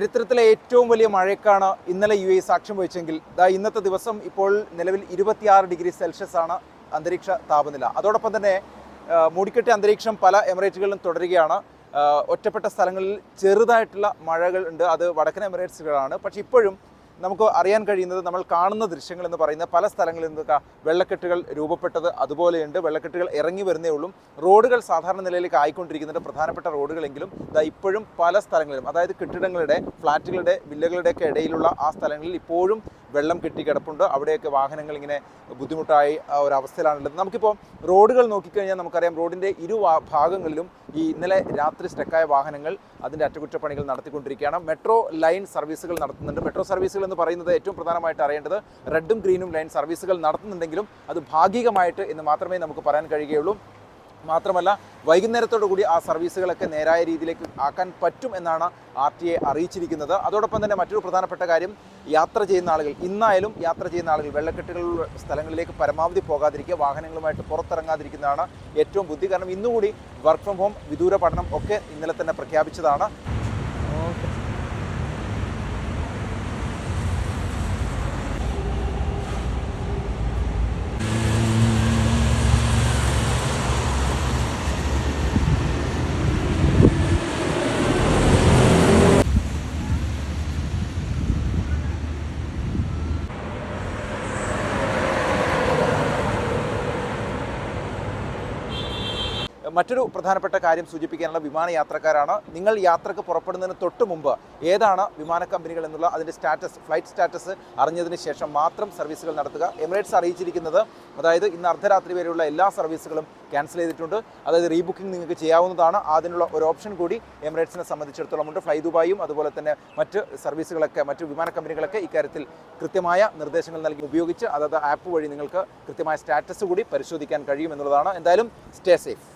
ചരിത്രത്തിലെ ഏറ്റവും വലിയ മഴയ്ക്കാണ് ഇന്നലെ യു എ സാക്ഷ്യം വഹിച്ചെങ്കിൽ. ഇന്നത്തെ ദിവസം ഇപ്പോൾ നിലവിൽ ഇരുപത്തിയാറ് ഡിഗ്രി സെൽഷ്യസ് ആണ് അന്തരീക്ഷ താപനില. അതോടൊപ്പം തന്നെ മൂടിക്കെട്ടിയ അന്തരീക്ഷം പല എമിറേറ്റുകളിലും തുടരുകയാണ്. ഒറ്റപ്പെട്ട സ്ഥലങ്ങളിൽ ചെറുതായിട്ടുള്ള മഴകൾ ഉണ്ട്. അത് വടക്കൻ എമിറേറ്റ്സുകളാണ്. പക്ഷേ ഇപ്പോഴും നമുക്ക് അറിയാൻ കഴിയുന്നത് നമ്മൾ കാണുന്ന ദൃശ്യങ്ങൾ എന്ന് പറയുന്ന പല സ്ഥലങ്ങളിൽ നിന്ന് ക- വെള്ളക്കെട്ടുകൾ രൂപപ്പെട്ടത് അതുപോലെയുണ്ട്. വെള്ളക്കെട്ടുകൾ ഇറങ്ങി വരുന്നേ ഉള്ളൂ. റോഡുകൾ സാധാരണ നിലയിലേക്ക് ആയിക്കൊണ്ടിരിക്കുന്നുണ്ട്. പ്രധാനപ്പെട്ട റോഡുകളെങ്കിലും ഇതാ ഇപ്പോഴും പല സ്ഥലങ്ങളിലും അതായത് കെട്ടിടങ്ങളുടെ ഫ്ളാറ്റുകളുടെ വില്ലകളുടെയൊക്കെ ഇടയിലുള്ള ആ സ്ഥലങ്ങളിൽ ഇപ്പോഴും വെള്ളം കെട്ടി കിടപ്പുണ്ട്. അവിടെയൊക്കെ വാഹനങ്ങൾ ഇങ്ങനെ ബുദ്ധിമുട്ടായി ഒരവസ്ഥയിലാണുള്ളത് നമുക്കിപ്പോൾ റോഡുകൾ നോക്കിക്കഴിഞ്ഞാൽ നമുക്കറിയാം റോഡിന്റെ ഇരു ഭാഗങ്ങളിലും ഈ ഇന്നലെ രാത്രി സ്റ്റക്കായ വാഹനങ്ങൾ അതിന്റെ അറ്റകുറ്റപ്പണികൾ നടത്തിക്കൊണ്ടിരിക്കുകയാണ്. മെട്രോ ലൈൻ സർവീസുകൾ നടത്തുന്നുണ്ട്. മെട്രോ സർവീസുകൾ എന്ന് പറയുന്നത് ഏറ്റവും പ്രധാനമായിട്ട് അറിയേണ്ടത് റെഡും ഗ്രീനും ലൈൻ സർവീസുകൾ നടത്തുന്നുണ്ടെങ്കിലും അത് ഭാഗികമായിട്ട് എന്ന് മാത്രമേ നമുക്ക് പറയാൻ കഴിയുകയുള്ളൂ. മാത്രമല്ല വൈകുന്നേരത്തോടു കൂടി ആ സർവീസുകളൊക്കെ നേരായ രീതിയിലേക്ക് ആക്കാൻ പറ്റും എന്നാണ് ആർ ടി എ അറിയിച്ചിരിക്കുന്നത്. അതോടൊപ്പം തന്നെ മറ്റൊരു പ്രധാനപ്പെട്ട കാര്യം യാത്ര ചെയ്യുന്ന ആളുകൾ ഇന്നായാലും യാത്ര ചെയ്യുന്ന ആളുകൾ വെള്ളക്കെട്ടുകളുള്ള സ്ഥലങ്ങളിലേക്ക് പരമാവധി പോകാതിരിക്കുക വാഹനങ്ങളുമായിട്ട് പുറത്തിറങ്ങാതിരിക്കുന്നതാണ് ഏറ്റവും ബുദ്ധി. കാരണം ഇന്നുകൂടി വർക്ക് ഫ്രം ഹോം വിദൂര പഠനം ഒക്കെ ഇന്നലെ തന്നെ പ്രഖ്യാപിച്ചതാണ്. മറ്റൊരു പ്രധാനപ്പെട്ട കാര്യം സൂചിപ്പിക്കാനുള്ള വിമാന യാത്രക്കാരാണ്. നിങ്ങൾ യാത്രയ്ക്ക് പുറപ്പെടുന്നതിന് തൊട്ട് മുമ്പ് ഏതാണ് വിമാന കമ്പനികൾ എന്നുള്ള അതിന്റെ സ്റ്റാറ്റസ് ഫ്ലൈറ്റ് സ്റ്റാറ്റസ് അറിഞ്ഞതിന് ശേഷം മാത്രം സർവീസുകൾ നടത്തുക. എമിറേറ്റ്സ് അറിയിച്ചിരിക്കുന്നത് അതായത് ഇന്ന് അർദ്ധരാത്രി വരെയുള്ള എല്ലാ സർവീസുകളും ക്യാൻസൽ ചെയ്തിട്ടുണ്ട്. അതായത് റീബുക്കിംഗ് നിങ്ങൾക്ക് ചെയ്യാവുന്നതാണ്. അതിനുള്ള ഒരു ഓപ്ഷൻ കൂടി എമിറേറ്റ്സിനെ സംബന്ധിച്ചിടത്തോളം ഉണ്ട്. ഫ്ലൈ ദുബായും അതുപോലെ തന്നെ മറ്റ് സർവീസുകളൊക്കെ മറ്റ് വിമാന കമ്പനികളൊക്കെ ഇക്കാര്യത്തിൽ കൃത്യമായ നിർദ്ദേശങ്ങൾ നൽകി ഉപയോഗിച്ച് അതായത് ആപ്പ് വഴി നിങ്ങൾക്ക് കൃത്യമായ സ്റ്റാറ്റസ് കൂടി പരിശോധിക്കാൻ കഴിയും എന്നുള്ളതാണ് എന്തായാലും സ്റ്റേ സേഫ്.